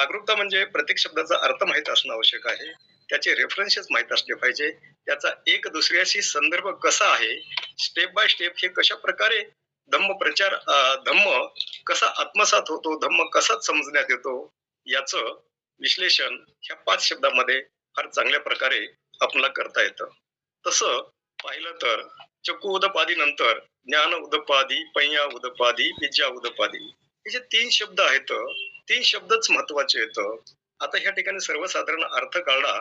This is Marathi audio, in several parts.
जागरूकता म्हणजे प्रत्येक शब्दाचा अर्थ माहीत असणं आवश्यक आहे. त्याचे रेफरन्सेस माहीत असले पाहिजे. त्याचा एक दुसऱ्याशी संदर्भ कसा आहे? स्टेप बाय स्टेप हे कशा प्रकारे धम्म प्रचार धम्म कसा आत्मसात होतो धम्म कसा समजण्यात येतो याचं विश्लेषण ह्या पाच शब्दामध्ये फार चांगल्या प्रकारे आपल्याला करता येतं. तसं पाहिलं तर चक्कू उदपादी नंतर ज्ञान उदपादी पैया उदपादी विद्या उदपादी. हे जे तीन शब्द आहेत तीन शब्दच महत्त्वाचे आहेत आता ह्या ठिकाणी सर्वसाधारण अर्थ काढला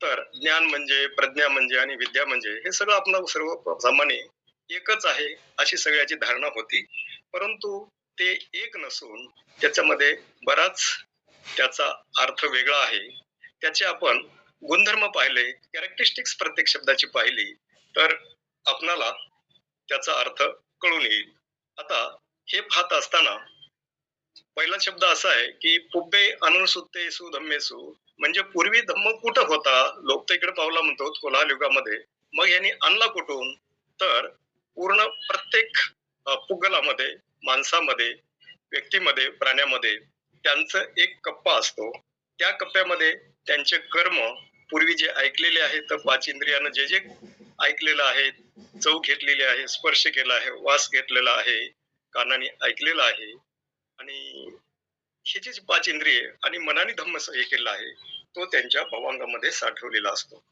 तर ज्ञान म्हणजे प्रज्ञा म्हणजे आणि विद्या म्हणजे हे सगळं आपलं सर्व सामान्य एकच आहे अशी सगळ्याची धारणा होती. परंतु ते एक नसून त्याच्यामध्ये बराच त्याचा अर्थ वेगळा आहे. त्याचे आपण गुणधर्म पाहिले कॅरेक्टरिस्टिक्स प्रत्येक शब्दाची पाहिली तर आपणाला त्याचा अर्थ कळून येईल. आता हे पाहत असताना पहिला शब्द असा आहे की पुब्बे अनुसुत्तेसु धम्मेसु म्हणजे पूर्वी धम्म कुठं होता? लोक तर इकडे पावला म्हणतो कोल्हाल युगामध्ये. मग यांनी आणला कुठून? तर पूर्ण प्रत्येक पुगलामध्ये माणसामध्ये व्यक्तीमध्ये प्राण्यामध्ये त्यांचं एक कप्पा असतो. त्या कप्प्यामध्ये त्यांचे कर्म पूर्वी जे ऐकलेले आहेत तर पाच इंद्रियानं जे जे ऐकलेलं आहे चव घेतलेली आहे स्पर्श केला आहे वास घेतलेला आहे कानाने ऐकलेला आहे आणि हे जे पाच इंद्रिय आणि मनाने धम्म हे केलेला आहे तो त्यांच्या भवांगामध्ये साठवलेला असतो.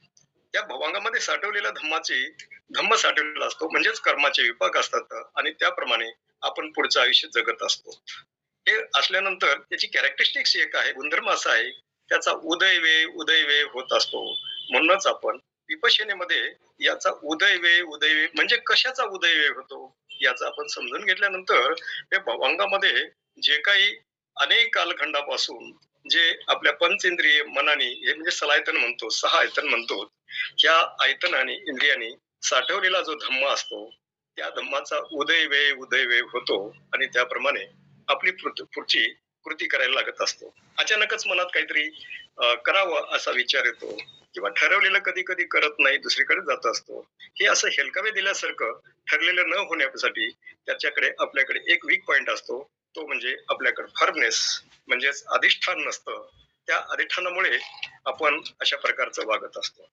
त्या भवांगामध्ये साठवलेल्या धम्माचे धम्म साठवलेला असतो म्हणजेच कर्माचे विपाक असतात आणि त्याप्रमाणे आपण पुढचं आयुष्य जगत असतो. हे असल्यानंतर त्याची कॅरेक्टरिस्टिक्स एक आहे गुणधर्म असा आहे त्याचा उदय वे उदय वे होत असतो. म्हणूनच आपण विपशेनेमध्ये याचा उदय वे उदय वे म्हणजे कशाचा उदय वे होतो याचा आपण समजून घेतल्यानंतर त्या भवांगामध्ये जे काही अनेक कालखंडापासून जे आपल्या पंचेंद्रिय मनाने हे म्हणजे सलायतन म्हणतो सहा आयतन म्हणतो ह्या आयतनाने इंद्रियाने साठवलेला जो धम्म असतो त्या धम्माचा उदय वेय उदय वेय होतो आणि त्याप्रमाणे आपली पुढची कृती करायला लागत असतो. अचानकच मनात काहीतरी करावं असा विचार येतो किंवा ठरवलेलं कधी कधी करत नाही दुसरीकडे जात असतो. हे असं हेलकावे दिल्यासारखं ठरलेलं न होण्यासाठी त्याच्याकडे आपल्याकडे एक वीक पॉइंट असतो तो म्हणजे आपल्याकडे. फर्मनेस म्हणजेच अधिष्ठान नसतं. त्या अधिष्ठानामुळे आपण अशा प्रकारचं वागत असतो.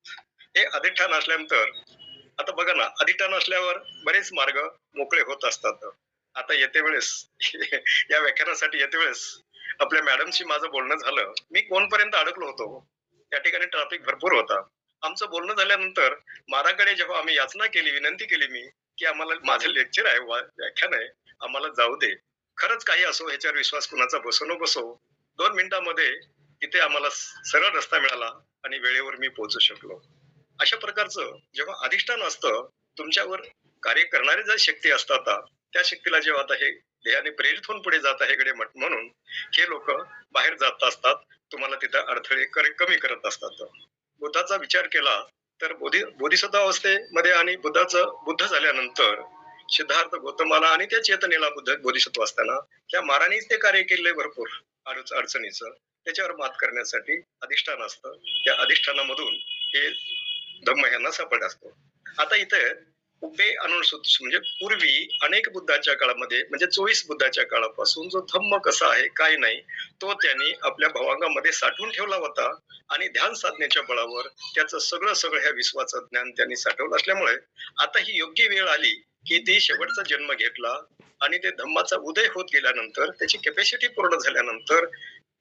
हे अधिष्ठान असल्यानंतर आता बघा ना अधिष्ठान असल्यावर बरेच मार्ग मोकळे होत असतात. आता येते वेळेस या व्याख्यानासाठी येते वेळेस आपल्या मॅडमशी माझं बोलणं झालं. मी कोणपर्यंत अडकलो होतो? त्या ठिकाणी ट्रॅफिक भरपूर होता. आमचं बोलणं झाल्यानंतर माराकडे जेव्हा आम्ही याचना केली विनंती केली मी की आम्हाला माझं लेक्चर आहे वा- व्याख्यान आहे आम्हाला जाऊ दे. खरंच काही असो ह्याच्यावर विश्वास कुणाचा बसो न बसो दोन मिनिटांमध्ये तिथे आम्हाला सरळ रस्ता मिळाला आणि वेळेवर मी पोहोचू शकलो. अशा प्रकारचं जेव्हा अधिष्ठान असतं तुमच्यावर कार्य करणारे ज्या शक्ती असतात त्या शक्तीला जेव्हा आता हे देहाने प्रेरित होऊन पुढे जात आहे इकडे म्हणून हे लोक बाहेर जात असतात तुम्हाला तिथं अडथळे कमी करत असतात. बुद्धाचा विचार केला तर बोधी बोधिसत्व अवस्थेमध्ये आणि बुद्धाचं बुद्ध झाल्यानंतर सिद्धार्थ गौतमाला आणि त्या चेतनेला बुद्ध बोधिसत्व असताना त्या मारानेच ते कार्य केले भरपूर. अडच अडचणीचं. त्याच्यावर मात करण्यासाठी अधिष्ठान असतं. त्या अधिष्ठानामधून हे धम्म यांना सापड असतो. आता इथे उपे अनुसूत म्हणजे पूर्वी अनेक बुद्धाच्या काळामध्ये म्हणजे चोवीस बुद्धाच्या काळापासून जो धम्म कसा आहे काय नाही तो त्यांनी आपल्या भवांगामध्ये साठवून ठेवला होता. आणि ध्यान साधनेच्या बळावर त्याचं सगळं सगळं ह्या विश्वाचं ज्ञान त्यांनी साठवलं असल्यामुळे आता ही योग्य वेळ आली की ती शेवटचा जन्म घेतला आणि ते धम्माचा उदय होत गेल्यानंतर त्याची कॅपॅसिटी पूर्ण झाल्यानंतर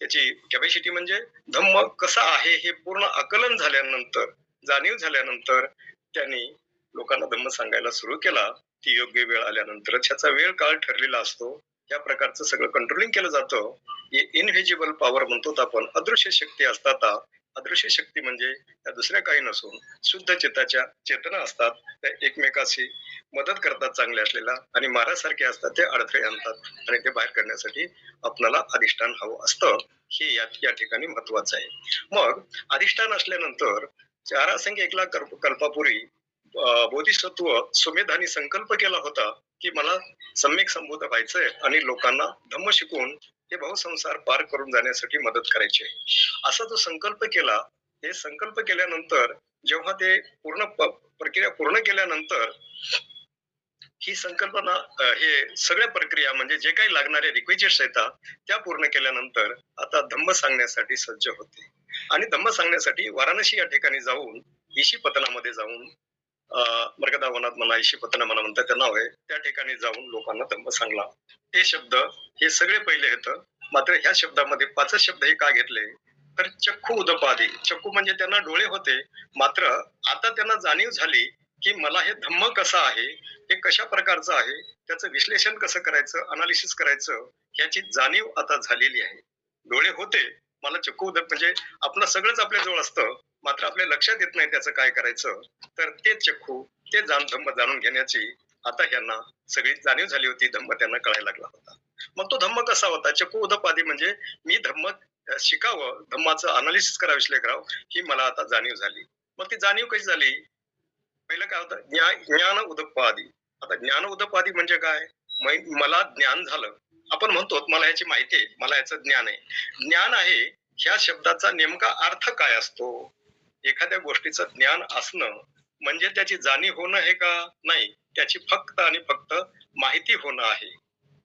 त्याची कॅपॅसिटी म्हणजे धम्म कसा आहे हे पूर्ण आकलन झाल्यानंतर जाणीव झाल्यानंतर त्यांनी लोकांना धम्म सांगायला सुरू केला. ती योग्य वेळ आल्यानंतर त्याचा वेळ काळ ठरलेला असतो. या प्रकारचं सगळं कंट्रोलिंग केलं जातं. इनव्हिजिबल पॉवर म्हणतो आपण. अदृश्य शक्ती असतात. अदृश्य शक्ती म्हणजे त्या दुसऱ्या काही नसून शुद्ध चित्ताच्या चेतना असतात. त्या एकमेकाशी मदत करतात चांगले असलेला आणि मारासारखे असतात ते अडथळे आणतात आणि ते बाहेर करण्यासाठी आपणाला अधिष्ठान हवं असतं. हे या या ठिकाणी महत्वाचं आहे. मग अधिष्ठान असल्यानंतर चार असंख्य एक लाख कल्प- कल्पापूर्वी बोधिसत्व सुमेधानी संकल्प केला होता की मला सम्यक संबोध व्हायचंय आणि लोकांना धम्म शिकवून हे बहुसंसार पार करून जाण्यासाठी मदत करायची आहे. असा जो संकल्प केला हे संकल्प केल्यानंतर जेव्हा ते पूर्ण प्रक्रिया पूर्ण केल्यानंतर ही संकल्पना हे सगळ्या प्रक्रिया म्हणजे जे काही लागणारे रिक्वेस्ट येतात त्या पूर्ण केल्यानंतर आता धम्म सांगण्यासाठी सज्ज होते. आणि धम्म सांगण्यासाठी वाराणसी या ठिकाणी जाऊन ईशी पतनामध्ये जाऊन मर्गदा वनात म्हणा ईशी म्हणा म्हणतात ते नाव आहे त्या ठिकाणी जाऊन लोकांना धम्म सांगला. ते शब्द हे सगळे पहिले येत मात्र ह्या शब्दामध्ये पाचच शब्द हे का घेतले? तर चक्कू उदपादी. चक्कू म्हणजे त्यांना डोळे होते. मात्र आता त्यांना जाणीव झाली की मला हे धम्म कसं आहे हे कशा प्रकारचं आहे त्याचं विश्लेषण कसं करायचं अनालिसिस करायचं याची जाणीव आता झालेली आहे. डोळे होते मला चक्कू उदक म्हणजे आपलं सगळंच आपल्या जवळ असतं. मात्र आपल्या लक्षात येत नाही त्याचं काय करायचं. तर ते चक्कू ते जाण धम्म जाणून घेण्याची आता ह्यांना सगळी जाणीव झाली होती. धम्म त्यांना कळायला लागला होता. मग तो धम्म कसा होता? चक्कू उदपादी म्हणजे मी धम्म शिकावं धम्माचं अनालिसिस करा विश्लेषण करावं ही मला आता जाणीव झाली. मग ती जाणीव कशी झाली? पहिलं काय होतं? ज्ञान ज्ञान उदपादी आता ज्ञान उदपादी म्हणजे काय? मला ज्ञान झालं. आपण म्हणतो मला याची माहिती आहे. मला याचं ज्ञान आहे. ज्ञान आहे ह्या शब्दाचा नेमका अर्थ काय असतो? एखाद्या गोष्टीचं ज्ञान असणं म्हणजे त्याची जाणीव होणं हे का? नाही. त्याची फक्त आणि फक्त माहिती होणं आहे.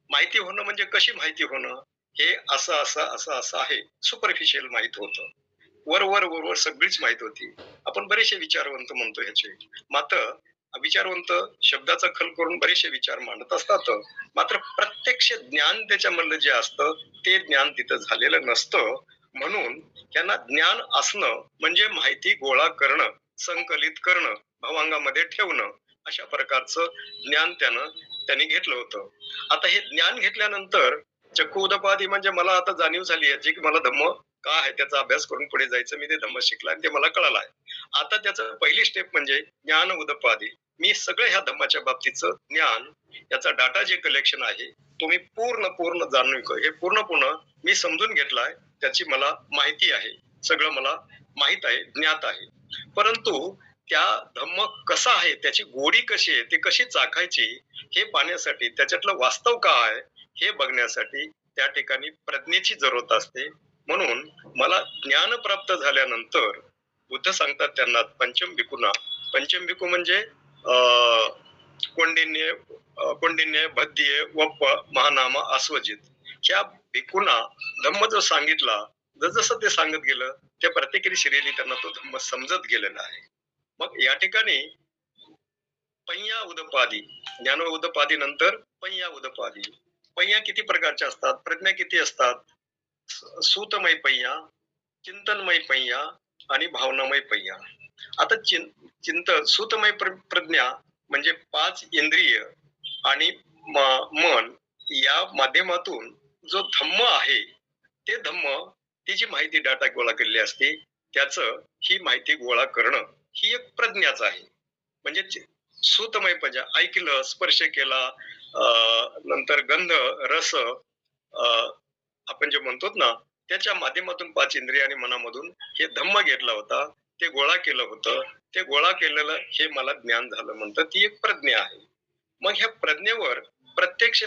माहिती होणं म्हणजे कशी माहिती होणं? हे असं असं असं असं आहे. सुपरफिशियल माहीत होतं. वर वर वर वर सगळीच माहीत होती. आपण बरेचसे विचारवंत म्हणतो ह्याचे. मात्र विचारवंत शब्दाचा खल करून बरेचसे विचार मांडत असतात. मात्र प्रत्यक्ष ज्ञान त्याच्यामधलं जे असतं ते ज्ञान तिथं झालेलं नसतं. म्हणून त्यांना ज्ञान असणं म्हणजे माहिती गोळा करणं संकलित करणं भवांगामध्ये ठेवणं अशा प्रकारचं ज्ञान त्यानं त्यांनी घेतलं होतं. आता हे ज्ञान घेतल्यानंतर चक्कू उदपादी म्हणजे मला आता जाणीव झाली आहे की मला धम्म का आहे? त्याचा अभ्यास करून पुढे जायचं मी ते धम्म शिकला आणि ते मला कळालं आहे. आता त्याचं पहिली स्टेप म्हणजे ज्ञान उदपादी. मी सगळं ह्या धम्माच्या बाबतीचं ज्ञान याचा डाटा जे कलेक्शन आहे तो मी पूर्ण पूर्ण जाणून हे पूर्ण पूर्ण मी समजून घेतलाय त्याची मला माहिती आहे. सगळं मला माहीत आहे ज्ञात आहे. परंतु त्या धम्म कसा आहे त्याची गोडी कशी आहे ती कशी चाखायची हे पाहण्यासाठी त्याच्यातलं वास्तव काय आहे हे बघण्यासाठी त्या ठिकाणी प्रज्ञेची जरूरत असते. म्हणून मला ज्ञान प्राप्त झाल्यानंतर बुद्ध सांगतात त्यांना पंचम भिकूना. पंचम भिकू म्हणजे अं, कोंडिन्य कोंडिन्य भद्य वप्प महानामा आस्वजित. ह्या भिकुना धम्म जो सांगितला जसं ते सांगत गेलं त्या प्रत्येकी शरीरी त्यांना तो धम्म समजत गेलेला आहे. मग या ठिकाणी पय्या उदपादी ज्ञान उदपादी नंतर पय्या उदपादी. पय्या किती प्रकारच्या असतात? प्रज्ञा किती असतात? सूतमय पय्या चिंतनमय पय्या आणि भावनामय पय्या आता चिं चिंत सूतमय प्रज्ञा म्हणजे पाच इंद्रिय आणि मन या माध्यमातून जो धम्म आहे ते धम्म ती जी माहिती डाटा गोळा केलेली असते त्याच ही माहिती गोळा करणं ही एक प्रज्ञाच आहे. म्हणजे सुतमय सूतमय पजा ऐकलं स्पर्श केला अं, नंतर गंध रस अं, आपण जे म्हणतो ना त्याच्या माध्यमातून पाच इंद्रिय आणि मनामधून हे धम्म घेतला होता ते गोळा केलं होतं ते गोळा केलेलं हे मला ज्ञान झालं म्हणतं ती एक प्रज्ञा आहे. मग ह्या प्रज्ञेवर प्रत्यक्ष